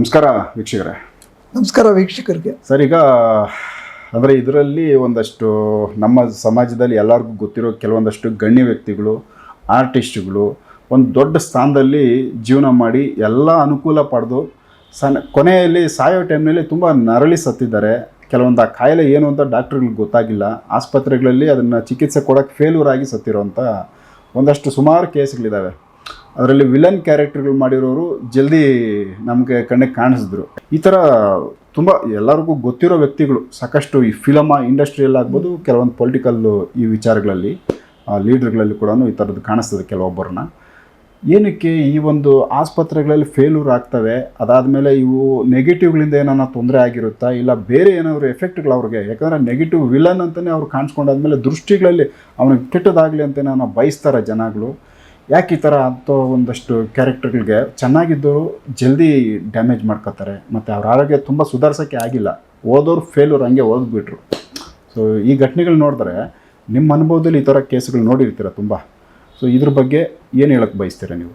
ನಮಸ್ಕಾರ ವೀಕ್ಷಕರೇ. ನಮಸ್ಕಾರ ವೀಕ್ಷಕರಿಗೆ. ಸರ್ ಈಗ ಅಂದರೆ ಇದರಲ್ಲಿ ಒಂದಷ್ಟು ನಮ್ಮ ಸಮಾಜದಲ್ಲಿ ಎಲ್ಲರಿಗೂ ಗೊತ್ತಿರೋ ಕೆಲವೊಂದಷ್ಟು ಗಣ್ಯ ವ್ಯಕ್ತಿಗಳು ಆರ್ಟಿಸ್ಟ್ಗಳು ಒಂದು ದೊಡ್ಡ ಸ್ಥಾನದಲ್ಲಿ ಜೀವನ ಮಾಡಿ ಎಲ್ಲ ಅನುಕೂಲ ಪಡೆದು ಸಣ್ಣ ಕೊನೆಯಲ್ಲಿ ಸಾಯೋ ಟೈಮ್ನಲ್ಲಿ ತುಂಬ ನರಳಿ ಸತ್ತಿದ್ದಾರೆ. ಕೆಲವೊಂದು ಆ ಕಾಯಿಲೆ ಏನು ಅಂತ ಡಾಕ್ಟ್ರುಗಳಿಗೆ ಗೊತ್ತಾಗಿಲ್ಲ. ಆಸ್ಪತ್ರೆಗಳಲ್ಲಿ ಅದನ್ನು ಚಿಕಿತ್ಸೆ ಕೊಡೋಕ್ಕೆ ಫೇಲ್ಯೂರ್ ಆಗಿ ಸತ್ತಿರೋಂಥ ಒಂದಷ್ಟು ಸುಮಾರು ಕೇಸ್ಗಳಿದ್ದಾವೆ ಅದರಲ್ಲಿ ವಿಲನ್ ಕ್ಯಾರೆಕ್ಟರ್ಗಳು ಮಾಡಿರೋರು ಜಲ್ದಿ ನಮಗೆ ಕಣ್ಣಿಗೆ ಕಾಣಿಸಿದ್ರು. ಈ ಥರ ತುಂಬ ಎಲ್ಲರಿಗೂ ಗೊತ್ತಿರೋ ವ್ಯಕ್ತಿಗಳು, ಸಾಕಷ್ಟು ಈ ಫಿಲಮ ಇಂಡಸ್ಟ್ರಿಯಲ್ಲಿ ಆಗ್ಬೋದು, ಕೆಲವೊಂದು ಪೊಲಿಟಿಕಲ್ಲು ಈ ವಿಚಾರಗಳಲ್ಲಿ ಲೀಡರ್ಗಳಲ್ಲಿ ಕೂಡ ಈ ಥರದ್ದು ಕಾಣಿಸ್ತದೆ ಕೆಲವೊಬ್ಬರನ್ನ. ಏನಕ್ಕೆ ಈ ಒಂದು ಆಸ್ಪತ್ರೆಗಳಲ್ಲಿ ಫೇಲ್ಯೂರ್ ಆಗ್ತವೆ, ಅದಾದಮೇಲೆ ಇವು ನೆಗೆಟಿವ್ಗಳಿಂದ ಏನಾರ ತೊಂದರೆ ಆಗಿರುತ್ತಾ, ಇಲ್ಲ ಬೇರೆ ಏನಾದರೂ ಎಫೆಕ್ಟ್ಗಳು ಅವ್ರಿಗೆ? ಯಾಕಂದರೆ ನೆಗೆಟಿವ್ ವಿಲನ್ ಅಂತಲೇ ಅವ್ರು ಕಾಣಿಸ್ಕೊಂಡಾದ್ಮೇಲೆ ದೃಷ್ಟಿಗಳಲ್ಲಿ ಅವನಿಗೆ ಕೆಟ್ಟದಾಗಲಿ ಅಂತ ನಾವು ಬಯಸ್ತಾರೆ ಜನಗಳು. ಯಾಕೆ ಈ ಥರ ಅಂತ ಒಂದಷ್ಟು ಕ್ಯಾರೆಕ್ಟರ್ಗಳಿಗೆ ಚೆನ್ನಾಗಿದ್ದವರು ಜಲ್ದಿ ಡ್ಯಾಮೇಜ್ ಮಾಡ್ಕೋತಾರೆ ಮತ್ತು ಅವ್ರ ಆರೋಗ್ಯ ತುಂಬ ಸುಧಾರಿಸೋಕ್ಕೆ ಆಗಿಲ್ಲ. ಓದೋರು ಫೇಲ್ಯೂರ್ ಹಂಗೆ ಓದ್ಬಿಟ್ರು. ಸೊ ಈ ಘಟನೆಗಳು ನೋಡಿದ್ರೆ ನಿಮ್ಮ ಅನುಭವದಲ್ಲಿ ಈ ಥರ ಕೇಸ್ಗಳು ನೋಡಿರ್ತೀರ ತುಂಬ. ಸೊ ಇದ್ರ ಬಗ್ಗೆ ಏನು ಹೇಳಕ್ಕೆ ಬಯಸ್ತೀರಾ ನೀವು?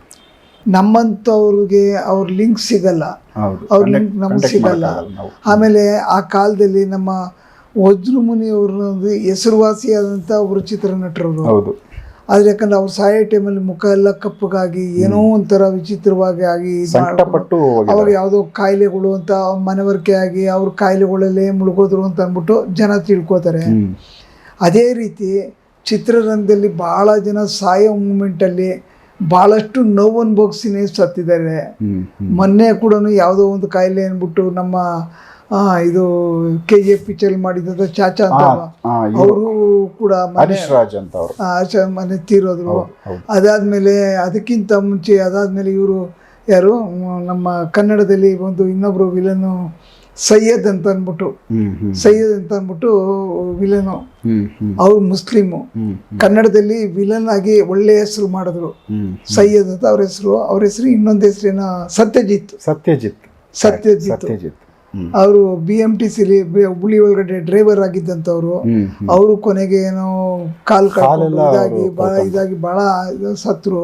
ನಮ್ಮಂಥವ್ರಿಗೆ ಅವ್ರ ಲಿಂಕ್ ಸಿಗಲ್ಲ. ಹೌದು ಅವ್ರ ಲಿಂಕ್ ನಮ್ಗೆ ಸಿಗಲ್ಲ. ಆಮೇಲೆ ಆ ಕಾಲದಲ್ಲಿ ನಮ್ಮ ವಜ್ರಮುನಿ ಅವ್ರದ್ದು ಹೆಸರುವಾಸಿಯಾದಂಥ ಒಬ್ಬರು ಚಿತ್ರನಟರವರು ಹೌದು. ಆದ್ರೆ ಯಾಕಂದ್ರೆ ಅವ್ರು ಸಾಯೋ ಟೈಮಲ್ಲಿ ಮುಖ ಎಲ್ಲ ಕಪ್ಪಗಾಗಿ ಏನೋ ಒಂಥರ ವಿಚಿತ್ರವಾಗಿ ಆಗಿ ಮಾಡ್ಕೊಂಡು ಸಂಕಟಪಟ್ಟು ಯಾವುದೋ ಕಾಯಿಲೆಗಳು ಅಂತ ಮನವರಿಕೆ ಆಗಿ ಅವ್ರ ಕಾಯಿಲೆಗಳಲ್ಲೇ ಮುಳುಗೋದ್ರು ಅಂತ ಅಂದ್ಬಿಟ್ಟು ಜನ ತಿಳ್ಕೊತಾರೆ. ಅದೇ ರೀತಿ ಚಿತ್ರರಂಗದಲ್ಲಿ ಭಾಳ ಜನ ಸಾಯೋ ಮೂಮೆಂಟಲ್ಲಿ ಭಾಳಷ್ಟು ನೋವು ಅನುಭವಿಸಿನೇ ಸತ್ತಿದ್ದಾರೆ. ಮೊನ್ನೆ ಕೂಡ ಯಾವುದೋ ಒಂದು ಕಾಯಿಲೆ ಅಂದ್ಬಿಟ್ಟು ನಮ್ಮ ಆ, ಇದು ಕೆ ಜಿ ಎಫ್ ಪಿಕ್ಚರ್ ಮಾಡಿದ ಚಾಚಾ ಅಂತ ಅವರು ಕೂಡ ಮನೆ ರಾಜ್ ಅಂತ ಅವರು. ಮನೆ ತೀರೋದ್ರು. ಅದಾದ್ಮೇಲೆ ಅದಕ್ಕಿಂತ ಮುಂಚೆ ಅದಾದ್ಮೇಲೆ ಇವರು ಯಾರು? ನಮ್ಮ ಕನ್ನಡದಲ್ಲಿ ಒಂದು ಇನ್ನೊಬ್ರು ವಿಲನು ಸೈಯದ್ ಅಂತ ಅಂದ್ಬಿಟ್ಟು. ಸೈಯದ್ ಅಂತ ಅಂದ್ಬಿಟ್ಟು ವಿಲನು. ಅವ್ರು ಮುಸ್ಲಿಮು. ಕನ್ನಡದಲ್ಲಿ ವಿಲನ್ ಆಗಿ ಒಳ್ಳೆ ಹೆಸರು ಮಾಡಿದ್ರು. ಸೈಯದ್ ಅಂತ ಅವ್ರ ಹೆಸರು. ಅವ್ರ ಹೆಸರು ಇನ್ನೊಂದು ಹೆಸರಿನ ಸತ್ಯಜಿತ್. ಸತ್ಯಜಿತ್. ಸತ್ಯಜಿತ್. ಅವರು ಬಿ ಎಂ ಟಿ ಸಿಲಿ ಹುಬ್ಳಿ ಒಳಗಡೆ ಡ್ರೈವರ್ ಆಗಿದ್ದಂಥವ್ರು. ಅವರು ಕೊನೆಗೆ ಏನೋ ಕಾಲ್ ಬಹಳ ಇದಾಗಿ ಬಹಳ ಇದಾಗಿ ಇದು ಸತ್ರು.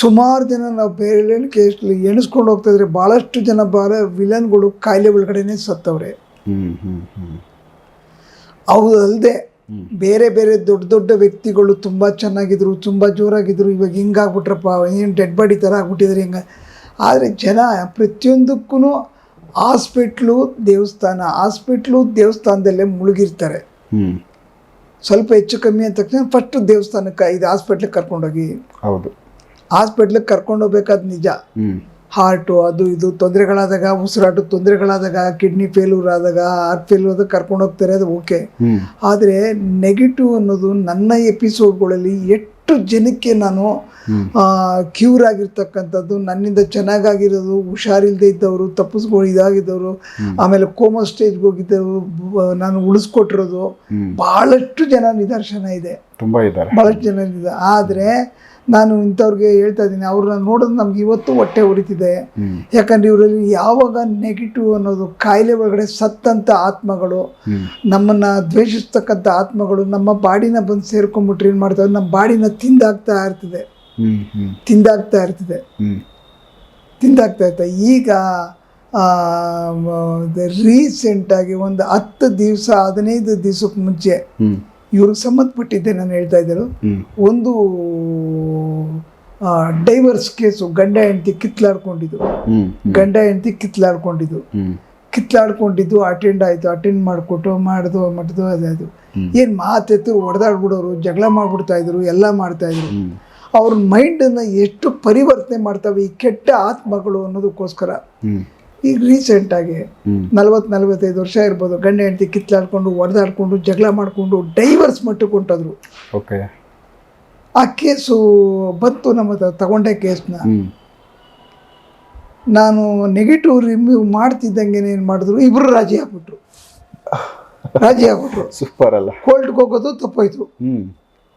ಸುಮಾರು ಜನ ನಾವು ಬೇರೆ ಕೇಸ್ಲಿ ಎಣಿಸ್ಕೊಂಡು ಹೋಗ್ತಾ ಇದ್ರೆ ಬಹಳಷ್ಟು ಜನ ಬಹಳ ವಿಲನ್ಗಳು ಕಾಯಿಲೆ ಒಳಗಡೆನೆ ಸತ್ತವ್ರೆ. ಅವಲ್ದೆ ಹ್ಮ್ ಹ್ಮ್. ಅವು ಅಲ್ಲದೆ ಬೇರೆ ಬೇರೆ ದೊಡ್ಡ ದೊಡ್ಡ ವ್ಯಕ್ತಿಗಳು ತುಂಬ ಚೆನ್ನಾಗಿದ್ರು ತುಂಬ ಜೋರಾಗಿದ್ರು. ಇವಾಗ ಹಿಂಗಾಗ್ಬಿಟ್ರಪ್ಪ ಏನು ಡೆಡ್ ಬಾಡಿ ಥರ ಆಗ್ಬಿಟ್ಟಿದ್ರೆ ಹಿಂಗೆ? ಆದರೆ ಜನ ಪ್ರತಿಯೊಂದಕ್ಕೂ ಹಾಸ್ಪಿಟ್ಲು ದೇವಸ್ಥಾನ ಹಾಸ್ಪಿಟ್ಲು ದೇವಸ್ಥಾನದಲ್ಲೇ ಮುಳುಗಿರ್ತಾರೆ. ಸ್ವಲ್ಪ ಹೆಚ್ಚು ಕಮ್ಮಿ ಅಂತ ತಕ್ಷಣ ಫಸ್ಟ್ ದೇವಸ್ಥಾನಕ್ಕೆ ಇದು ಹಾಸ್ಪಿಟ್ಲಿಗೆ ಕರ್ಕೊಂಡೋಗಿ. ಹೌದು. ಹಾಸ್ಪಿಟ್ಲಿಗೆ ಕರ್ಕೊಂಡೋಗ್ಬೇಕಾದ ನಿಜ. ಹಾರ್ಟು ಅದು ಇದು ತೊಂದರೆಗಳಾದಾಗ ಉಸಿರಾಟದ ತೊಂದರೆಗಳಾದಾಗ ಕಿಡ್ನಿ ಫೇಲ್ಯೂರ್ ಆದಾಗ ಹಾರ್ಟ್ ಫೇಲ್ಯೂರ್ ಆದಾಗ ಕರ್ಕೊಂಡು ಹೋಗ್ತಾರೆ ಅದು ಓಕೆ ಆದರೆ ನೆಗೆಟಿವ್ ಅನ್ನೋದು ನನ್ನ ಎಪಿಸೋಡ್ಗಳಲ್ಲಿ ಎಷ್ಟು ಜನಕ್ಕೆ ನಾನು ಕ್ಯೂರ್ ಆಗಿರ್ತಕ್ಕಂಥದ್ದು ನನ್ನಿಂದ ಚೆನ್ನಾಗಾಗಿರೋದು ಹುಷಾರಿಲ್ಲದೆ ಇದ್ದವರು ತಪ್ಪಿಸ್ಕೊಂಡು ಇದಾಗಿದ್ದವರು ಆಮೇಲೆ ಕೋಮಾ ಸ್ಟೇಜ್ಗೆ ಹೋಗಿದ್ದವರು ನಾನು ಉಳಿಸ್ಕೊಟ್ಟಿರೋದು ಬಹಳಷ್ಟು ಭಾಳಷ್ಟು ಜನ ನಿದರ್ಶನ ಇದೆ. ತುಂಬ ಇದ್ದಾರೆ. ಭಾಳಷ್ಟು ಜನ ಇದೆ ಆದರೆ ನಾನು ಇಂಥವ್ರಿಗೆ ಹೇಳ್ತಾ ಇದ್ದೀನಿ ಅವ್ರನ್ನ ನೋಡೋದು ನಮ್ಗೆ ಇವತ್ತು ಹೊಟ್ಟೆ ಉರಿತಿದೆ. ಯಾಕಂದ್ರೆ ಇವರಲ್ಲಿ ಯಾವಾಗ ನೆಗೆಟಿವ್ ಅನ್ನೋದು ಕಾಯಿಲೆ ಒಳಗಡೆ ಸತ್ತಂಥ ಆತ್ಮಗಳು ನಮ್ಮನ್ನ ದ್ವೇಷಿಸ್ತಕ್ಕಂಥ ಆತ್ಮಗಳು ನಮ್ಮ ಬಾಡಿನ ಬಂದು ಸೇರ್ಕೊಂಡ್ಬಿಟ್ರೆ ಏನು ಮಾಡ್ತಾರೆ ನಮ್ಮ ಬಾಡಿನ ತಿಂದಾಗ್ತಾ ಇರ್ತದೆ. ತಿಂದಾಗ್ತಾ ಇರ್ತದೆ. ತಿಂದಾಗ್ತಾ ಇರ್ತದೆ. ಈಗ ರೀಸೆಂಟಾಗಿ ಒಂದು ಹತ್ತು ದಿವಸ ಹದಿನೈದು ದಿವಸಕ್ಕೆ ಮುಂಚೆ ಇವ್ರಿಗೆ ಸಂಬಂಧಪಟ್ಟಿದ್ದೆ ನಾನು ಹೇಳ್ತಾ ಇದ್ದರು ಒಂದು ಡೈವರ್ಸ್ ಕೇಸು ಗಂಡ ಹೆಂಡತಿ ಕಿತ್ಲಾಡ್ಕೊಂಡಿದ್ದು. ಗಂಡ ಹೆಂಡತಿ ಕಿತ್ಲಾಡ್ಕೊಂಡಿದ್ದು. ಕಿತ್ಲಾಡ್ಕೊಂಡಿದ್ದು ಅಟೆಂಡ್ ಆಯಿತು ಅಟೆಂಡ್ ಮಾಡಿಕೊಟ್ಟು ಮಾಡಿದು ಮಟ್ಟದು ಅದಾಯ್ತು. ಏನು ಮಾತೆತ್ತರು ಹೊಡೆದಾಡ್ಬಿಡೋರು ಜಗಳ ಮಾಡಿಬಿಡ್ತಾ ಇದ್ರು ಎಲ್ಲ ಮಾಡ್ತಾ ಇದ್ರು. ಅವ್ರ ಮೈಂಡನ್ನು ಎಷ್ಟು ಪರಿವರ್ತನೆ ಮಾಡ್ತಾವೆ ಈ ಕೆಟ್ಟ ಆತ್ಮಗಳು ಅನ್ನೋದಕ್ಕೋಸ್ಕರ. ಈಗ ರೀಸೆಂಟಾಗಿ ನಲ್ವತ್ತು ನಲ್ವತ್ತೈದು ವರ್ಷ ಇರ್ಬೋದು. ಗಂಡ ಹೆಂಡತಿ ಕಿತ್ಲಾಡ್ಕೊಂಡು ಒಡೆದಾಡ್ಕೊಂಡು ಜಗಳ ಮಾಡಿಕೊಂಡು ಡೈವರ್ಸ್ ಮಟ್ಟಕ್ಕೆ ಹೊಂಟಿದ್ರು. ಓಕೆ. ಆ ಕೇಸು ಬಂತು ನಮ್ಮ ಹತ್ರ ತಗೊಂಡೆ ಕೇಸ್ನ. ನಾನು ನೆಗೆಟಿವ್ ರಿವ್ಯೂ ಮಾಡ್ತಿದ್ದಂಗೆ ಏನು ಮಾಡಿದ್ರು? ಇಬ್ಬರು ರಾಜಿ ಆಗ್ಬಿಟ್ರು. ರಾಜಿ ಆಗ್ಬಿಟ್ರು. ಸೂಪರ್ ಅಲ್ಲ. ಕೋರ್ಟ್ಗೆ ಹೋಗೋದು ತಪ್ಪೋಯ್ತು.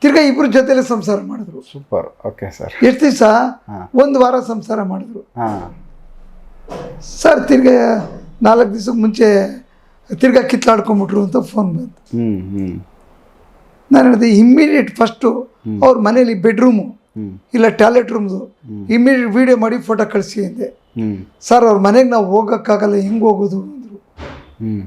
ತಿರ್ಗ ಇಬ್ಬರು ಜೊತೆಲೆ ಸಂಸಾರ ಮಾಡಿದ್ರು. ಸೂಪರ್ ಓಕೆ ಸರ್ ಎಷ್ಟು ದಿವಸ? ಒಂದು ವಾರ ಸಂಸಾರ ಮಾಡಿದ್ರು. ಹಾ. ಸರ್ ತಿರ್ಗಾ ನಾಲ್ಕು ದಿವ್ಸಕ್ಕೆ ಮುಂಚೆ ತಿರ್ಗಾ ಕಿತ್ಲಾಡ್ಕೊಂಬಿಟ್ರು ಅಂತ ಫೋನ್ ಬಂತು. ನಾನು ಹೇಳಿದೆ ಇಮ್ಮಿಡಿಯೇಟ್ ಫಸ್ಟು ಅವ್ರ ಮನೇಲಿ ಬೆಡ್ರೂಮು ಇಲ್ಲ ಟಾಯ್ಲೆಟ್ ರೂಮ್ದು ಇಮ್ಮಿಡಿಯೇಟ್ ವಿಡಿಯೋ ಮಾಡಿ ಫೋಟೋ ಕಳಿಸಿ ಅಂದೆ. ಸರ್ ಅವ್ರ ಮನೆಗೆ ನಾವು ಹೋಗೋಕ್ಕಾಗಲ್ಲ ಹೆಂಗೆ ಹೋಗೋದು? ಅಂದರು. ಹ್ಞೂ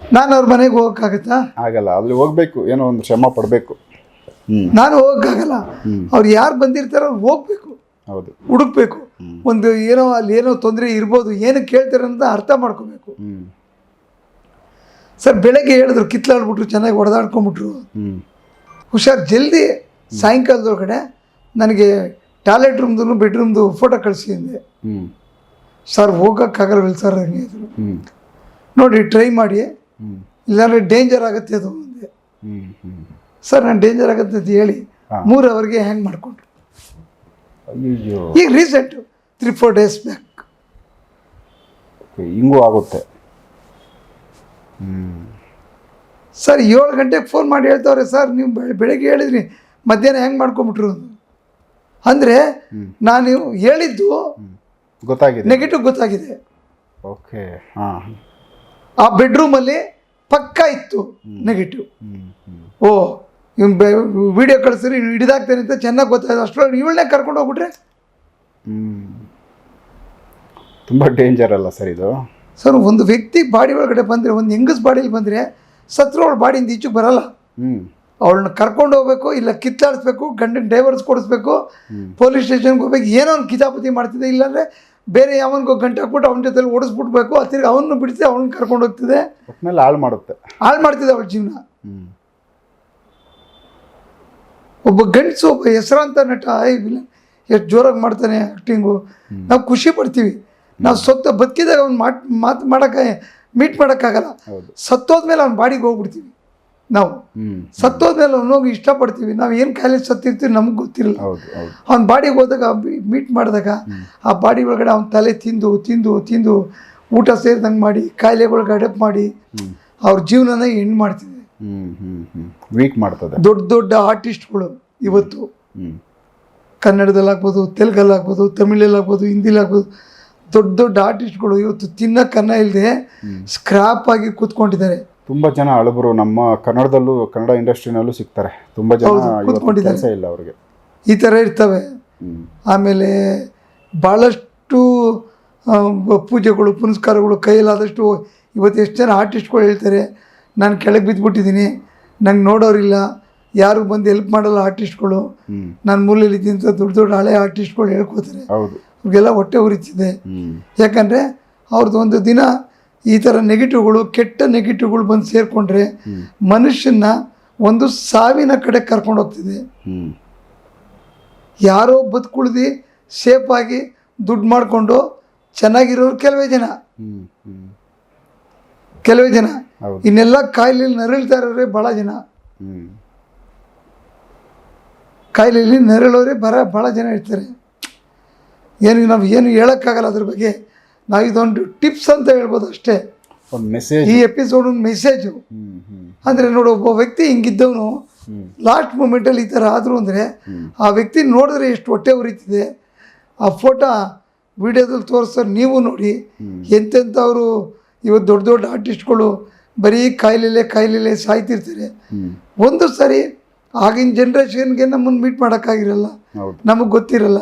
ನಾನು ಅವ್ರ ಮನೆಗೆ ಹೋಗೋಕ್ಕಾಗತ್ತಾ? ಆಗಲ್ಲ ಅಲ್ಲಿ ಹೋಗ್ಬೇಕು ಏನೋ ಒಂದು ಶ್ರಮ ಪಡಬೇಕು. ನಾನು ಹೋಗೋಕ್ಕಾಗಲ್ಲ. ಅವ್ರು ಯಾರು ಬಂದಿರ್ತಾರೋ ಅವ್ರು ಹೋಗ್ಬೇಕು. ಹೌದು. ಹುಡುಕ್ಬೇಕು. ಒಂದು ಏನೋ ಅಲ್ಲಿ ಏನೋ ತೊಂದರೆ ಇರ್ಬೋದು ಏನು ಕೇಳ್ತಾರೆ ಅಂತ ಅರ್ಥ ಮಾಡ್ಕೋಬೇಕು. ಸರ್ ಬೆಳಗ್ಗೆ ಹೇಳಿದ್ರು ಕಿತ್ಲಾಡ್ಬಿಟ್ರು ಚೆನ್ನಾಗಿ ಹೊಡೆದಾಡ್ಕೊಂಬಿಟ್ರು. ಹುಷಾರ್ ಜಲ್ದಿ ಸಾಯಂಕಾಲದೊಳಗಡೆ ನನಗೆ ಟಾಯ್ಲೆಟ್ ರೂಮ್ದು ಬೆಡ್ರೂಮ್ದು ಫೋಟೋ ಕಳಿಸಿ ಅಂದೆ. ಹ್ಞೂ ಸರ್ ಹೋಗೋಕ್ಕಾಗಲ್ವಲ್ಲ ಸರ್ ಹಂಗೆ ನೋಡಿ ಟ್ರೈ ಮಾಡಿ. ಇಲ್ಲಾಂದ್ರೆ ಡೇಂಜರ್ ಆಗುತ್ತೆ ಅದು ಅಂದೆ. ಸರ್ ನಾನು ಡೇಂಜರ್ ಆಗುತ್ತೆ ಅಂತ ಹೇಳಿ. ಮೂರು ಅವರ್ಗೆ ಹ್ಯಾಂಗ್ ಮಾಡಿಕೊಂಡ್ರು. ಅಯ್ಯೋ ಈಗ recent three four days back ಹಿಂಗೂ ಆಗುತ್ತೆ. ಸರ್ ಏಳು ಗಂಟೆಗೆ ಫೋನ್ ಮಾಡಿ ಹೇಳ್ತಾವ್ರೆ ಸರ್ ನೀವು ಬೆಳಿಗ್ಗೆ ಬೆಳಗ್ಗೆ ಹೇಳಿದ್ರಿ ಮಧ್ಯಾಹ್ನ ಹೆಂಗೆ ಮಾಡ್ಕೊಂಬಿಟ್ರು ಅಂದ್ರು. ನಾನು ಹೇಳಿದ್ದು ಗೊತ್ತಾಗಿದೆ. ನೆಗೆಟಿವ್ ಗೊತ್ತಾಗಿದೆ. ಓಕೆ ಹಾಂ. ಆ ಬೆಡ್ರೂಮಲ್ಲಿ ಪಕ್ಕ ಇತ್ತು ನೆಗೆಟಿವ್ ಓ ವಿಡಿಯೋ ಕಳಿಸ್ರಿ ಹಿಡಿದಾಗ್ತೇನೆ ಅಂತ ಚೆನ್ನಾಗಿ ಗೊತ್ತಾಯ್ತು. ಅಷ್ಟರೊಳಗೆ ಇವಳನ್ನೇ ಕರ್ಕೊಂಡು ಹೋಗ್ಬಿಟ್ರೆ? ಹ್ಞೂ ತುಂಬ ಡೇಂಜರ್ ಅಲ್ಲ ಸರ್ ಇದು. ಸರ್ ಒಂದು ವ್ಯಕ್ತಿ ಬಾಡಿ ಒಳಗಡೆ ಬಂದರೆ ಒಂದು ಹೆಂಗಸ್ ಬಾಡಿಲಿ ಬಂದರೆ ಸತ್ರು ಅವಳ ಬಾಡಿಯಿಂದ ಈಚೆಗೆ ಬರಲ್ಲ. ಹ್ಞೂ ಅವಳನ್ನ ಕರ್ಕೊಂಡು ಹೋಗ್ಬೇಕು ಇಲ್ಲ ಕಿತ್ತಾಡಿಸ್ಬೇಕು ಗಂಡನ ಡೈವರ್ಸ್ ಕೊಡಿಸ್ಬೇಕು ಪೊಲೀಸ್ ಸ್ಟೇಷನ್ಗೆ ಹೋಗ್ಬೇಕು ಏನೋ ಒಂದು ಕಿತಾಪತಿ ಮಾಡ್ತಿದೆ ಇಲ್ಲಾಂದರೆ ಬೇರೆ ಯಾವನಿಗೋ ಗಂಟೆ ಹಾಕ್ಬಿಟ್ಟು ಅವನ ಜೊತೆಲಿ ಓಡಿಸ್ಬಿಡ್ಬೇಕು ಆ ತಿರ್ಗಿ ಅವನು ಬಿಡಿಸಿ ಅವನ್ನ ಕರ್ಕೊಂಡು ಹೋಗ್ತಿದೆ. ಒಟ್ಟಿನಲ್ಲಿ ಹಾಳು ಮಾಡುತ್ತೆ. ಹಾಳು ಮಾಡ್ತಿದೆ ಅವಳ ಜೀವನ. ಹ್ಞೂ ಒಬ್ಬ ಗಂಡಸು ಒಬ್ಬ ಹೆಸರಾಂತ ನಟ ಐ ವಿಲನ್ ಎಷ್ಟು ಜೋರಾಗಿ ಮಾಡ್ತಾನೆ ಆ್ಯಕ್ಟಿಂಗು ನಾವು ಖುಷಿ ಪಡ್ತೀವಿ. ನಾವು ಸೊತ್ತ ಬದುಕಿದಾಗ ಅವ್ನು ಮಾಟ್ ಮಾತು ಮಾಡೋಕ್ಕೆ ಮೀಟ್ ಮಾಡೋಕ್ಕಾಗಲ್ಲ. ಸತ್ತೋದ್ಮೇಲೆ ಅವ್ನ ಬಾಡಿಗೆ ಹೋಗ್ಬಿಡ್ತೀವಿ ನಾವು. ಸತ್ತೋದ್ಮೇಲೆ ಅವ್ನು ಹೋಗಿ ಇಷ್ಟಪಡ್ತೀವಿ. ನಾವು ಏನು ಕಾಯಿಲೆ ಸತ್ತಿರ್ತೀವಿ ನಮ್ಗೆ ಗೊತ್ತಿರಲ್ಲ. ಅವ್ನು ಬಾಡಿಗೆ ಹೋದಾಗ ಮೀಟ್ ಮಾಡಿದಾಗ ಆ ಬಾಡಿ ಒಳಗಡೆ ಅವ್ನ ತಲೆ ತಿಂದು ತಿಂದು ತಿಂದು ಊಟ ಸೇರಿದಂಗೆ ಮಾಡಿ ಕಾಯಿಲೆಗಳಿಗೆ ಅಡಪ್ ಮಾಡಿ ಅವ್ರ ಜೀವನನ ಹೆಣ್ಣು ಹ್ಞೂ ವೀಕ್ ಮಾಡ್ತದೆ. ದೊಡ್ಡ ದೊಡ್ಡ ಆರ್ಟಿಸ್ಟ್ಗಳು ಇವತ್ತು ಕನ್ನಡದಲ್ಲಿ ಆಗ್ಬೋದು ತೆಲುಗಲ್ಲಿ ಆಗ್ಬೋದು ತಮಿಳಲ್ಲಿ ಆಗ್ಬೋದು ಹಿಂದಿಲಿ ಆಗ್ಬೋದು ದೊಡ್ಡ ದೊಡ್ಡ ಆರ್ಟಿಸ್ಟ್ಗಳು ಇವತ್ತು ತಿನ್ನಕ್ಕೆ ಅನ್ನ ಇಲ್ಲದೆ ಸ್ಕ್ರಾಪ್ ಆಗಿ ಕೂತ್ಕೊಂಡಿದ್ದಾರೆ. ತುಂಬ ಜನ ಅಳಬರು ನಮ್ಮ ಕನ್ನಡದಲ್ಲೂ ಕನ್ನಡ ಇಂಡಸ್ಟ್ರಿನಲ್ಲೂ ಸಿಗ್ತಾರೆ. ತುಂಬ ಜನ ಕೂತ್ಕೊಂಡಿದ್ದಾರೆ. ಕೆಲಸ ಇಲ್ಲ ಅವ್ರಿಗೆ. ಈ ಥರ ಇರ್ತವೆ. ಆಮೇಲೆ ಭಾಳಷ್ಟು ಪೂಜೆಗಳು ಪುನಸ್ಕಾರಗಳು ಕೈಯಲ್ಲಾದಷ್ಟು ಇವತ್ತು ಎಷ್ಟು ಜನ ಆರ್ಟಿಸ್ಟ್ಗಳು ಹೇಳ್ತಾರೆ ನಾನು ಕೆಳಗೆ ಬಿದ್ದುಬಿಟ್ಟಿದ್ದೀನಿ ನಂಗೆ ನೋಡೋರಿಲ್ಲ. ಯಾರು ಬಂದು ಹೆಲ್ಪ್ ಮಾಡಲ್ಲ ಆರ್ಟಿಸ್ಟ್ಗಳು ನಾನು ಮೂಲೆಯಲ್ಲಿ ಅಂತ ದೊಡ್ಡ ದೊಡ್ಡ ಹಳೆ ಆರ್ಟಿಸ್ಟ್ಗಳು ಹೇಳ್ಕೊತಾರೆ. ಅವ್ರಿಗೆಲ್ಲ ಹೊಟ್ಟೆ ಉರಿತಿದೆ. ಯಾಕಂದರೆ ಅವ್ರದ್ದು ಒಂದು ದಿನ ಈ ಥರ ನೆಗೆಟಿವ್ಗಳು ಕೆಟ್ಟ ನೆಗೆಟಿವ್ಗಳು ಬಂದು ಸೇರಿಕೊಂಡ್ರೆ ಮನುಷ್ಯನ ಒಂದು ಸಾವಿನ ಕಡೆ ಕರ್ಕೊಂಡು ಹೋಗ್ತಿದೆ. ಯಾರೋ ಬದುಕುಳ್ದು ಸೇಫಾಗಿ ದುಡ್ಡು ಮಾಡಿಕೊಂಡು ಚೆನ್ನಾಗಿರೋರು ಕೆಲವೇ ಜನ. ಕೆಲವೇ ಜನ. ಇನ್ನೆಲ್ಲ ಕಾಯಿಲೆಯಲ್ಲಿ ನರಳ್ತಾ ಇರೋರೇ ಭಾಳ ಜನ ಕಾಯಿಲೆಯಲ್ಲಿ ನರಳೋರೇ ಬರ ಭಾಳ ಜನ ಇರ್ತಾರೆ. ಏನು ನಾವು ಏನು ಹೇಳೋಕ್ಕಾಗಲ್ಲ ಅದ್ರ ಬಗ್ಗೆ. ನಾವು ಇದೊಂದು ಟಿಪ್ಸ್ ಅಂತ ಹೇಳ್ಬೋದು ಅಷ್ಟೇ. ಮೆಸೇಜ್ ಈ ಎಪಿಸೋಡ್ ಒಂದು ಮೆಸೇಜು ಅಂದರೆ ನೋಡು ಒಬ್ಬ ವ್ಯಕ್ತಿ ಹಿಂಗಿದ್ದವನು ಲಾಸ್ಟ್ ಮೂಮೆಂಟಲ್ಲಿ ಈ ಥರ ಆದರು ಅಂದರೆ ಆ ವ್ಯಕ್ತಿ ನೋಡಿದ್ರೆ ಎಷ್ಟು ಹೊಟ್ಟೆ ಉರಿತಿದೆ. ಆ ಫೋಟೋ ವಿಡಿಯೋದಲ್ಲಿ ತೋರಿಸ್ತಾರೆ ನೀವು ನೋಡಿ ಎಂತೆಂಥವ್ರು ಇವತ್ತು ದೊಡ್ಡ ದೊಡ್ಡ ಆರ್ಟಿಸ್ಟ್ಗಳು ಬರೀ ಕಾಯಿಲೆಲೆ ಕಾಯಿಲೆಲೆ ಸಾಯ್ತಿರ್ತಾರೆ. ಒಂದು ಸರಿ ಆಗಿನ ಜನ್ರೇಷನ್ಗೆ ನಮ್ಮನ್ನು ಮೀಟ್ ಮಾಡೋಕ್ಕಾಗಿರಲ್ಲ. ನಮಗೆ ಗೊತ್ತಿರಲ್ಲ.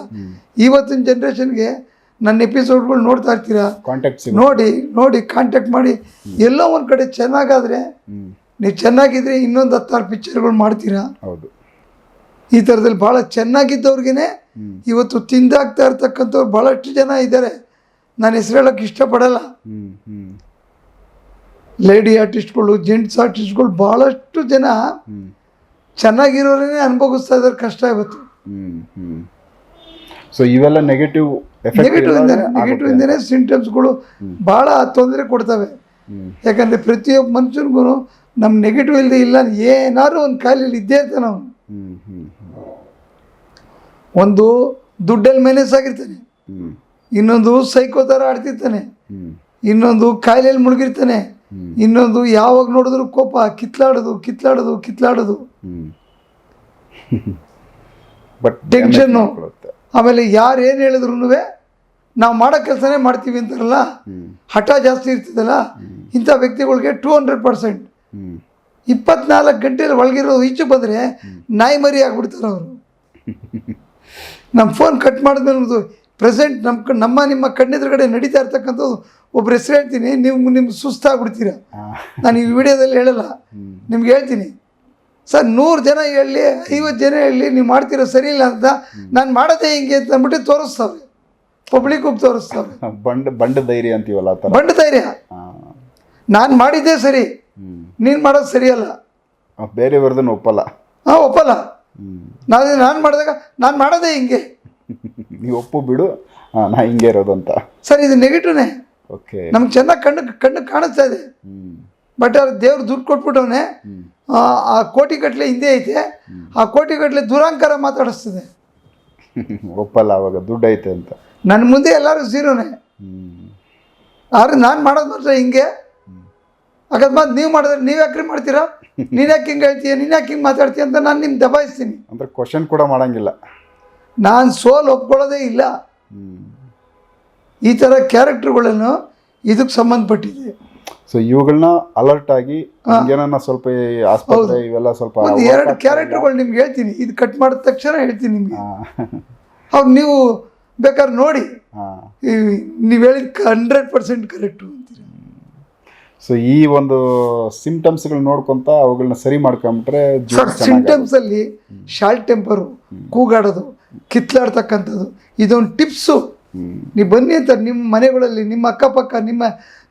ಇವತ್ತಿನ ಜನ್ರೇಷನ್ಗೆ ನನ್ನ ಎಪಿಸೋಡ್ಗಳು ನೋಡ್ತಾ ಇರ್ತೀರಾ? ಕಾಂಟ್ಯಾಕ್ಟ್ ನೋಡಿ ನೋಡಿ ಕಾಂಟ್ಯಾಕ್ಟ್ ಮಾಡಿ. ಎಲ್ಲೋ ಒಂದು ಕಡೆ ಚೆನ್ನಾಗಾದರೆ ನೀವು ಚೆನ್ನಾಗಿದ್ರೆ ಇನ್ನೊಂದು ಹತ್ತಾರು ಪಿಕ್ಚರ್ಗಳು ಮಾಡ್ತೀರಾ? ಹೌದು. ಈ ಥರದಲ್ಲಿ ಭಾಳ ಚೆನ್ನಾಗಿದ್ದವ್ರಿಗೇ ಇವತ್ತು ತಿಂದಾಗ್ತಾ ಇರ್ತಕ್ಕಂಥವ್ರು ಭಾಳಷ್ಟು ಜನ ಇದ್ದಾರೆ. ನಾನು ಹೆಸರು ಹೇಳೋಕ್ಕೆ ಇಷ್ಟಪಡಲ್ಲ. ಲೇಡಿ ಆರ್ಟಿಸ್ಟ್ಗಳು ಜೆಂಟ್ಸ್ ಆರ್ಟಿಸ್ಟ್ಗಳು ಭಾಳಷ್ಟು ಜನ ಚೆನ್ನಾಗಿರೋರೇ ಅನುಭವಿಸ್ತಾ ಇದ್ದಾರೆ ಕಷ್ಟ ಇವತ್ತು ಸೊ ಇವೆಲ್ಲ ನೆಗೆಟಿವ್ ನೆಗೆಟಿವ್ ಇಂದಾನೆ ನೆಗೆಟಿವ್ ಇಂದನೇ ಸಿಂಟಮ್ಸ್ಗಳು ಭಾಳ ತೊಂದರೆ ಕೊಡ್ತವೆ. ಯಾಕಂದರೆ ಪ್ರತಿಯೊಬ್ಬ ಮನುಷ್ಯನಿಗೂ ನಮ್ಮ ನೆಗೆಟಿವ್ ಇಲ್ಲದೆ ಇಲ್ಲ ಏನಾದ್ರು ಒಂದು ಕಾಯಿಲೆ ಇದ್ದೇ ಇರ್ತಾನೆ ಅವನು. ಒಂದು ದುಡ್ಡಲ್ಲಿ ಮೈನಸ್ ಆಗಿರ್ತಾನೆ ಇನ್ನೊಂದು ಸೈಕೋ ಥರ ಆಡ್ತಿರ್ತಾನೆ. ಇನ್ನೊಂದು ಕಾಯಿಲೆಯಲ್ಲಿ ಮುಳುಗಿರ್ತಾನೆ. ಇನ್ನೊಂದು ಯಾವಾಗ ನೋಡಿದ್ರು ಕೋಪ ಕಿತ್ಲಾಡೋದು ಕಿತ್ಲಾಡೋದು ಕಿತ್ಲಾಡೋದು. ಬಟ್ ಟೆನ್ಷನ್ನು ಆಮೇಲೆ ಯಾರು ಏನು ಹೇಳಿದ್ರು ನಾವು ಮಾಡೋ ಕೆಲಸನೇ ಮಾಡ್ತೀವಿ ಅಂತಾರಲ್ಲ ಹಠ ಜಾಸ್ತಿ ಇರ್ತದಲ್ಲ ಇಂಥ ವ್ಯಕ್ತಿಗಳಿಗೆ ಟೂ ಹಂಡ್ರೆಡ್ ಪರ್ಸೆಂಟ್ ಇಪ್ಪತ್ನಾಲ್ಕು ಗಂಟೆಯಲ್ಲಿ ಒಳಗಿರೋ ಈಚೆ ಬಂದರೆ ನಾಯಿ ಮರಿ ಆಗ್ಬಿಡ್ತಾರೆ ಅವರು. ನಮ್ಮ ಫೋನ್ ಕಟ್ ಮಾಡಿದ್ಮೇಲೆ ಪ್ರೆಸೆಂಟ್ ನಮ್ಮ ನಮ್ಮ ನಿಮ್ಮ ಕಣ್ಣೆದುರುಗಡೆ ನಡೀತಾ ಇರ್ತಕ್ಕಂಥದ್ದು ಒಬ್ರು ಹೆಸರು ಹೇಳ್ತೀನಿ ನೀವು ನಿಮ್ಗೆ ಸುಸ್ತಾಗ್ಬಿಡ್ತೀರ? ನಾನು ಈ ವಿಡಿಯೋದಲ್ಲಿ ಹೇಳಲ್ಲ. ನಿಮ್ಗೆ ಹೇಳ್ತೀನಿ. ಸರ್ ನೂರು ಜನ ಹೇಳಲಿ ಐವತ್ತು ಜನ ಹೇಳಲಿ ನೀವು ಮಾಡ್ತಿರೋ ಸರಿ ಇಲ್ಲ ಅಂತ ನಾನು ಮಾಡೋದೇ ಹಿಂಗೆ ಅಂತ ಅಂದ್ಬಿಟ್ಟು ತೋರಿಸ್ತಾವೆ ಪಬ್ಲಿಕ್ ತೋರಿಸ್ತಾವೆ ಬಂಡ ಬಂಡ ಧೈರ್ಯ ಅಂತೀವಲ್ಲ ಬಂಡ ಧೈರ್ಯ. ನಾನು ಮಾಡಿದ್ದೆ ಸರಿ. ನೀನು ಮಾಡೋದು ಸರಿಯಲ್ಲ. ಬೇರೆಯವ್ರದನ್ನು ಒಪ್ಪಲ್ಲ? ಹಾಂ ಒಪ್ಪಲ್ಲ. ನಾನು ನಾನು ಮಾಡಿದಾಗ ನಾನು ಮಾಡೋದೇ ಹಿಂಗೆ. ನೀವು ಒಪ್ಪು ಬಿಡು. ನಾ ಹಿಂಗೆ ಇರೋದು ಅಂತ. ಸರ್ ಇದು ನೆಗೆಟಿವ್ನೇ ಓಕೆ. ನಮ್ಗೆ ಚೆನ್ನಾಗಿ ಕಣ್ಣು ಕಣ್ಣು ಕಾಣಿಸ್ತಾ ಇದೆ. ಬಟ್ ಅವ್ರು ದೇವ್ರು ದುಡ್ಡು ಕೊಟ್ಬಿಟ್ಟವನೆ ಆ ಕೋಟಿ ಗಟ್ಟಲೆ ಹಿಂದೆ ಐತೆ. ಆ ಕೋಟಿ ಗಟ್ಟಲೆ ದುರಾಂಕಾರ ಮಾತಾಡಿಸ್ತದೆ. ಒಪ್ಪಲ್ಲ ಅವಾಗ ದುಡ್ಡು ಐತೆ ಅಂತ. ನನ್ನ ಮುಂದೆ ಎಲ್ಲರೂ ಝೀರೋನೇ. ಆದ್ರೆ ನಾನು ಮಾಡೋದು ಮಾತ್ರ ಹಿಂಗೆ. ಅಕಸ್ಮಾತ್ ನೀವು ಮಾಡಿದ್ರೆ ನೀವು ಯಾಕ್ರಿ ಮಾಡ್ತೀರಾ? ನೀನು ಯಾಕೆ ಹಿಂಗೆ ಹೇಳ್ತೀಯ? ನೀನು ಯಾಕೆ ಹಿಂಗೆ ಮಾತಾಡ್ತೀಯ ಅಂತ ನಾನು ನಿಮ್ಗೆ ದಬಾಯಿಸ್ತೀನಿ. ಅಂದ್ರೆ ಕ್ವಶನ್ ಕೂಡ ಮಾಡಂಗಿಲ್ಲ. ನಾನು ಸೋಲ್ ಒಪ್ಕೊಳ್ಳೋದೇ ಇಲ್ಲ. ಈ ಥರ ಕ್ಯಾರೆಕ್ಟರ್ಗಳನ್ನು ಇದಕ್ಕೆ ಸಂಬಂಧಪಟ್ಟಿದೆ. ಸೊ ಇವುಗಳನ್ನ ಅಲರ್ಟ್ ಆಗಿ ಏನನ್ನ ಸ್ವಲ್ಪ ಆಸ್ಪತ್ರೆ ಇವೆಲ್ಲ ಸ್ವಲ್ಪ ಒಂದು ಎರಡು ಕ್ಯಾರೆಕ್ಟರ್ಗಳು ನಿಮ್ಗೆ ಹೇಳ್ತೀನಿ. ಇದು ಕಟ್ ಮಾಡಿದ ತಕ್ಷಣ ಹೇಳ್ತೀನಿ ನಿಮಗೆ. ಅವ್ರು ನೀವು ಬೇಕಾದ್ರೆ ನೋಡಿ. ನೀವು ಹೇಳಿದ ಹಂಡ್ರೆಡ್ ಪರ್ಸೆಂಟ್ ಕರೆಕ್ಟು ಅಂತೀರಿ. ಸೊ ಈ ಒಂದು ಸಿಂಪ್ಟಮ್ಸ್ಗಳು ನೋಡ್ಕೊಂತ ಅವುಗಳನ್ನ ಸರಿ ಮಾಡ್ಕೊಂಬಿಟ್ರೆ ಜೀವನ ಸರ್ ಚೆನ್ನಾಗಿ ಸಿಂಟಮ್ಸ್ ಅಲ್ಲಿ ಶಾರ್ಟ್ ಟೆಂಪರು ಕೂಗಾಡೋದು ಕಿತ್ಲಾಡ್ತಕ್ಕಂಥದ್ದು. ಇದೊಂದು ಟಿಪ್ಸು. ನೀವು ಬನ್ನಿ ಅಂತ ನಿಮ್ಮ ಮನೆಗಳಲ್ಲಿ ನಿಮ್ಮ ಅಕ್ಕಪಕ್ಕ ನಿಮ್ಮ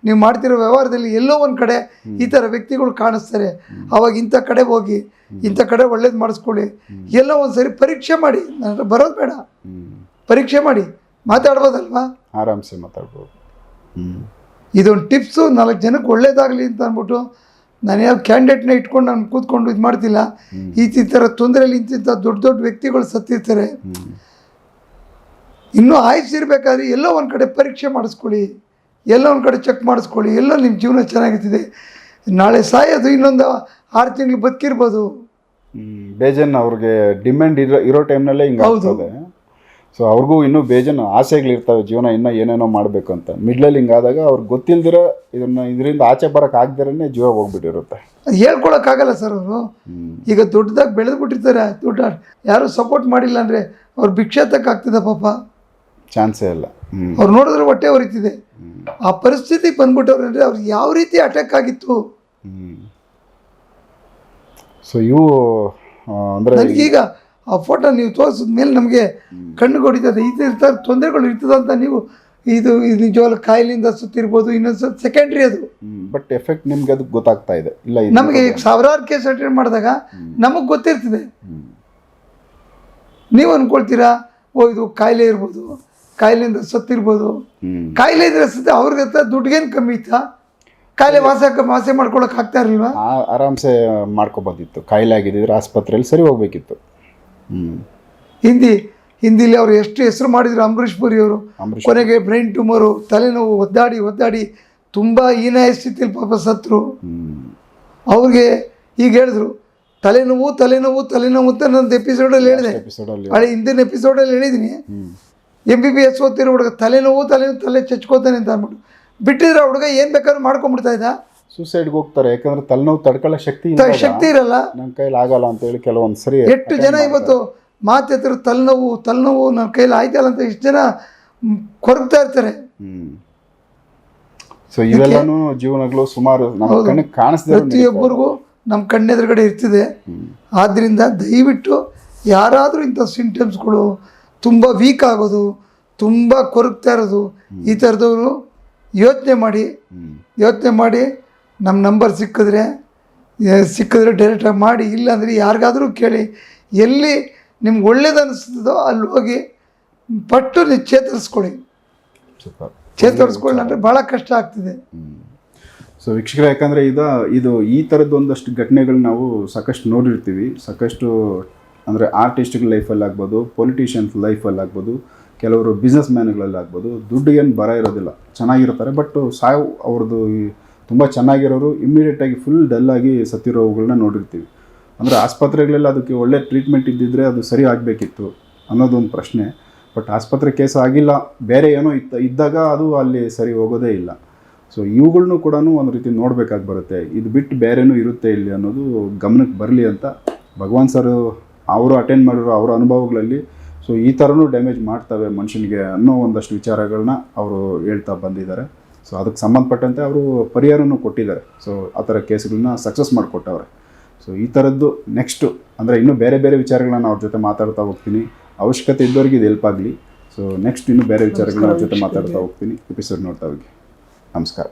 ನೀವು ಮಾಡ್ತಿರೋ ವ್ಯವಹಾರದಲ್ಲಿ ಎಲ್ಲೋ ಒಂದು ಕಡೆ ಈ ಥರ ವ್ಯಕ್ತಿಗಳು ಕಾಣಿಸ್ತಾರೆ. ಅವಾಗ ಇಂಥ ಕಡೆ ಹೋಗಿ ಇಂಥ ಕಡೆ ಒಳ್ಳೇದು ಮಾಡಿಸ್ಕೊಳ್ಳಿ. ಎಲ್ಲೋ ಒಂದು ಸರಿ ಪರೀಕ್ಷೆ ಮಾಡಿ. ನನ್ನ ಬರೋದು ಬೇಡ. ಪರೀಕ್ಷೆ ಮಾಡಿ. ಮಾತಾಡ್ಬೋದಲ್ವಾ? ಆರಾಮ್ಸೆ ಮಾತಾಡ್ಬೋದು. ಇದೊಂದು ಟಿಪ್ಸು. ನಾಲ್ಕು ಜನಕ್ಕೆ ಒಳ್ಳೇದಾಗಲಿ ಅಂತ ಅಂದ್ಬಿಟ್ಟು ನಾನು ಯಾವ ಕ್ಯಾಂಡಿಡೇಟ್ನ ಇಟ್ಕೊಂಡು ನಾನು ಕೂತ್ಕೊಂಡು ಇದು ಮಾಡ್ತಿಲ್ಲ. ಈ ಥರ ತೊಂದರೆಯಲ್ಲಿ ಇಂತಿಂಥ ದೊಡ್ಡ ದೊಡ್ಡ ವ್ಯಕ್ತಿಗಳು ಸತ್ತಿರ್ತಾರೆ. ಇನ್ನೂ ಆಯ್ಸಿರ್ಬೇಕಾದ್ರೆ ಎಲ್ಲೋ ಒಂದು ಕಡೆ ಪರೀಕ್ಷೆ ಮಾಡಿಸ್ಕೊಳ್ಳಿ ಎಲ್ಲೋ ಒಂದು ಕಡೆ ಚೆಕ್ ಮಾಡಿಸ್ಕೊಳ್ಳಿ ಎಲ್ಲೋ ನಿಮ್ಮ ಜೀವನ ಚೆನ್ನಾಗಿರ್ತಿದೆ. ನಾಳೆ ಸಾಯೋದು ಇನ್ನೊಂದು ಆರು ತಿಂಗಳು ಬದುಕಿರ್ಬೋದು. ಬೇಜನ್ ಅವ್ರಿಗೆ ಡಿಮ್ಯಾಂಡ್ ಇರೋ ಇರೋ ಟೈಮ್ನಲ್ಲೇ ಹಿಂಗೆ ಹೌದು. ಸೊ ಅವ್ರಿಗೂ ಇನ್ನೂ ಬೇಜನ್ ಆಸೆಗಳಿರ್ತವೆ ಜೀವನ ಇನ್ನೂ ಏನೇನೋ ಮಾಡಬೇಕು ಅಂತ. ಮಿಡ್ಲಲ್ಲಿ ಹಿಂಗಾದಾಗ ಅವ್ರಿಗೆ ಗೊತ್ತಿಲ್ದಿರೋ ಇದನ್ನ ಇದರಿಂದ ಆಚೆ ಬರೋಕೆ ಆಗದಿರೇ ಜೀವ ಹೋಗ್ಬಿಟ್ಟಿರುತ್ತೆ. ಅದು ಹೇಳ್ಕೊಳಕ್ಕಾಗಲ್ಲ ಸರ್ ಅವರು. ಈಗ ದೊಡ್ಡದಾಗಿ ಬೆಳೆದ್ಬಿಟ್ಟಿರ್ತಾರೆ ದುಡ್ಡು ಯಾರೂ ಸಪೋರ್ಟ್ ಮಾಡಿಲ್ಲ ಅಂದರೆ ಅವ್ರು ಭಿಕ್ಷೆ ತಕ್ಕಾಗ್ತದೆ ಪಾಪ. ಚಾನ್ಸೇ ಇಲ್ಲ. ಅವ್ರು ನೋಡಿದ್ರೆ ಹೊಟ್ಟೆ ಹೊರಿತಿದೆ. ಆ ಪರಿಸ್ಥಿತಿಗೆ ಬಂದ್ಬಿಟ್ಟವ್ರು ಅಂದರೆ ಅವ್ರಿಗೆ ಯಾವ ರೀತಿ ಅಟ್ಯಾಕ್ ಆಗಿತ್ತು? ಸೊ ಇವು ಅಂದರೆ ಅಂದ್ರೆ ನನಗೀಗ ಆ ಫೋಟೋ ನೀವು ತೋರಿಸಿದ ಮೇಲೆ ನಮಗೆ ಕಣ್ಣು ಕೊಡಿತದೆ ಇದು ಇರ್ತಾರೆ ತೊಂದರೆಗಳು ಇರ್ತದೆ ಅಂತ ನೀವು ಇದು ಇದು ನಿಜವಾಗ್ಲೂ ಕಾಯಿಲೆಯಿಂದ ಸುತ್ತಿರ್ಬೋದು ಇನ್ನೊಂದು ಸೆಕೆಂಡ್ರಿ ಅದು. ಬಟ್ ಎಫೆಕ್ಟ್ ನಿಮ್ಗೆ ಅದು ಗೊತ್ತಾಗ್ತಾ ಇದೆ. ಇಲ್ಲ ಇದು ನಮಗೆ ಈಗ ಸಾವಿರಾರು ಕೇಸ್ ಅಟೆಂಡ್ ಮಾಡಿದಾಗ ನಮಗೆ ಗೊತ್ತಿರ್ತದೆ. ನೀವು ಅನ್ಕೊಳ್ತೀರಾ ಓ ಇದು ಕಾಯಿಲೆ ಇರ್ಬೋದು ಕಾಯಿಲೆಯಿಂದ ಸತ್ತಿರ್ಬೋದು. ಹ್ಮ್. ಕಾಯಿಲೆ ಇದ್ರೆ ಸತ್ತೆ ಅವ್ರಿಗೆ ಹತ್ರ ದುಡ್ಡಿಗೇನು ಕಮ್ಮಿ ಇತ್ತಾ? ಕಾಯಿಲೆ ವಾಸ ವಾಸೆ ಮಾಡ್ಕೊಳಕ್ ಆಗ್ತಾ ಇರಲಿಲ್ವಾ? ಆ- ಆರಾಮ್ಸೆ ಮಾಡ್ಕೋಬೋದಿತ್ತು. ಕಾಯಿಲೆ ಆಗಿದ್ದಿದ್ರೆ ಆಸ್ಪತ್ರೆಯಲ್ಲಿ ಸರಿ ಹೋಗ್ಬೇಕಿತ್ತು. ಹಿಂದಿ ಹಿಂದಿಲಿ ಅವರು ಎಷ್ಟು ಹೆಸರು ಮಾಡಿದ್ರು ಅಂಬರೀಷ್ ಪುರಿ ಅವರು. ಕೊನೆಗೆ ಬ್ರೈನ್ ಟ್ಯೂಮರು ತಲೆನೋವು ಒದ್ದಾಡಿ ಒದ್ದಾಡಿ ತುಂಬ ಹೀನಾಯ ಸ್ಥಿತಿಯಲ್ಲಿ ಪಾಪ ಸತ್ರು. ಅವ್ರಿಗೆ ಈಗ ಹೇಳಿದ್ರು ತಲೆನೋವು ತಲೆನೋವು ತಲೆನೋವು ಅಂತ ನಂದು ಎಪಿಸೋಡಲ್ಲಿ ಹೇಳಿದೆ. ಹಳೆ ಹಿಂದಿನ ಎಪಿಸೋಡಲ್ಲಿ ಹೇಳಿದ್ದೀನಿ M M B B S ಓದ್ತಿರೋ ಹುಡುಗ ತಲೆನೋವು ತಲೆನೋವು ತಲೆ ಚಚ್ಕೋತಾನೆ ಅಂತ ಅಂದ್ಬಿಟ್ಟು. ಬಿಟ್ಟಿದ್ರೆ ಆ ಹುಡುಗ ಏನು ಬೇಕಾದ್ರೂ ಮಾಡ್ಕೊಂಡ್ಬಿಡ್ತಾ ಇದ್ದ? ಸೂಸೈಡ್ಗೆ ಹೋಗ್ತಾರೆ ಯಾಕಂದ್ರೆ ತಲೆನೋವು ತಡ್ಕೊಳ್ಳೋ ಶಕ್ತಿ ಶಕ್ತಿ ಇರಲ್ಲ. ನನ್ನ ಕೈಲಿ ಆಗಲ್ಲ ಅಂತ ಹೇಳಿ ಕೆಲವೊಂದು ಸರಿ ಎಷ್ಟು ಜನ ಇವತ್ತು ಮಾತೆತ್ತಿರ ತಲೆನೋವು ತಲೆನೋವು ನನ್ನ ಕೈಲಿ ಆಯ್ತಲ್ಲ ಅಂತ ಇಷ್ಟು ಜನ ಕೊರಗ್ತಾ ಇರ್ತಾರೆ. ಸೊ ಇವೆಲ್ಲನೂ ಜೀವನಗಳು ಸುಮಾರು ನಮ್ಮ ಕಣ್ಣಿಗೆ ಕಾಣಿಸ್ದೇ ಪ್ರತಿಯೊಬ್ಬರಿಗೂ ನಮ್ಮ ಕಣ್ಣೆದುರುಗಡೆ ಇರ್ತಿದೆ. ಆದ್ದರಿಂದ ದಯವಿಟ್ಟು ಯಾರಾದರೂ ಇಂಥ ಸಿಂಟಮ್ಸ್ಗಳು ತುಂಬ ವೀಕ್ ಆಗೋದು ತುಂಬ ಕೊರಗ್ತಾ ಇರೋದು ಈ ಥರದವರು ಯೋಚನೆ ಮಾಡಿ ಯೋಚನೆ ಮಾಡಿ ನಮ್ಮ ನಂಬರ್ ಸಿಕ್ಕಿದ್ರೆ ಸಿಕ್ಕಿದ್ರೆ ಡೈರೆಕ್ಟಾಗಿ ಮಾಡಿ ಇಲ್ಲಾಂದರೆ ಯಾರಿಗಾದರೂ ಕೇಳಿ. ಎಲ್ಲಿ ನಿಮ್ಗೆ ಒಳ್ಳೇದು ಅನಿಸ್ತದೋ ಅಲ್ಲಿ ಹೋಗಿ ಪಟ್ಟು ನೀವು ಚೇತರಿಸ್ಕೊಳ್ಳಿ ಚೇತರಿಸ್ಕೊಳ್ಳಿ ಅಂದರೆ ಭಾಳ ಕಷ್ಟ ಆಗ್ತಿದೆ. ಸೊ ವೀಕ್ಷಕರ ಯಾಕಂದರೆ ಇದು ಇದು ಈ ಥರದ್ದು ಒಂದಷ್ಟು ಘಟನೆಗಳು ನಾವು ಸಾಕಷ್ಟು ನೋಡಿರ್ತೀವಿ. ಸಾಕಷ್ಟು ಅಂದರೆ ಆರ್ಟಿಸ್ಟ್ಗಳ ಲೈಫಲ್ಲಿ ಆಗ್ಬೋದು ಪೊಲಿಟಿಷಿಯನ್ಸ್ ಲೈಫಲ್ಲಿ ಆಗ್ಬೋದು ಕೆಲವರು ಬಿಸ್ನೆಸ್ ಮ್ಯಾನ್ಗಳಲ್ಲಿ ಆಗ್ಬೋದು ದುಡ್ಡು ಏನು ಬರ ಇರೋದಿಲ್ಲ. ಚೆನ್ನಾಗಿರ್ತಾರೆ ಬಟ್ ಸಾವು ಅವ್ರದ್ದು ತುಂಬ ಚೆನ್ನಾಗಿರೋರು ಇಮ್ಮಿಡಿಯೇಟಾಗಿ ಫುಲ್ ಡಲ್ಲಾಗಿ ಸತ್ತಿರೋವುಗಳನ್ನ ನೋಡಿರ್ತೀವಿ. ಅಂದರೆ ಆಸ್ಪತ್ರೆಗಳೆಲ್ಲ ಅದಕ್ಕೆ ಒಳ್ಳೆ ಟ್ರೀಟ್ಮೆಂಟ್ ಇದ್ದಿದ್ದರೆ ಅದು ಸರಿ ಆಗಬೇಕಿತ್ತು ಅನ್ನೋದೊಂದು ಪ್ರಶ್ನೆ. ಬಟ್ ಆಸ್ಪತ್ರೆ ಕೇಸ್ ಆಗಿಲ್ಲ, ಬೇರೆ ಏನೋ ಇತ್ತ, ಇದ್ದಾಗ ಅದು ಅಲ್ಲಿ ಸರಿ ಹೋಗೋದೇ ಇಲ್ಲ. ಸೊ ಇವುಗಳನ್ನೂ ಕೂಡ ಒಂದು ರೀತಿ ನೋಡಬೇಕಾಗಿ ಬರುತ್ತೆ. ಇದು ಬಿಟ್ಟು ಬೇರೆನೂ ಇರುತ್ತೆ ಇಲ್ಲಿ ಅನ್ನೋದು ಗಮನಕ್ಕೆ ಬರಲಿ ಅಂತ ಭಗವಾನ್ ಸರ್ ಅವರು ಅಟೆಂಡ್ ಮಾಡಿರೋ ಅವರ ಅನುಭವಗಳಲ್ಲಿ. ಸೊ ಈ ಥರನೂ ಡ್ಯಾಮೇಜ್ ಮಾಡ್ತವೆ ಮನುಷ್ಯನಿಗೆ ಅನ್ನೋ ಒಂದಷ್ಟು ವಿಚಾರಗಳನ್ನ ಅವರು ಹೇಳ್ತಾ ಬಂದಿದ್ದಾರೆ. ಸೊ ಅದಕ್ಕೆ ಸಂಬಂಧಪಟ್ಟಂತೆ ಅವರು ಪರಿಹಾರನೂ ಕೊಟ್ಟಿದ್ದಾರೆ. ಸೊ ಆ ಥರ ಕೇಸ್ಗಳನ್ನ ಸಕ್ಸಸ್ ಮಾಡಿಕೊಟ್ಟವ್ರೆ. ಸೊ ಈ ಥರದ್ದು ನೆಕ್ಸ್ಟು ಅಂದರೆ ಇನ್ನೂ ಬೇರೆ ಬೇರೆ ವಿಚಾರಗಳನ್ನ ಅವ್ರ ಜೊತೆ ಮಾತಾಡ್ತಾ ಹೋಗ್ತೀನಿ. ಅವಶ್ಯಕತೆ ಇದ್ದವರಿಗೆ ಇದು ಹೆಲ್ಪ್ ಆಗಲಿ. ಸೊ ನೆಕ್ಸ್ಟ್ ಇನ್ನೂ ಬೇರೆ ವಿಚಾರಗಳನ್ನ ಅವ್ರ ಜೊತೆ ಮಾತಾಡ್ತಾ ಹೋಗ್ತೀನಿ. ಎಪಿಸೋಡ್ ನೋಡ್ತಾ ಹೋಗಿ. ನಮಸ್ಕಾರ.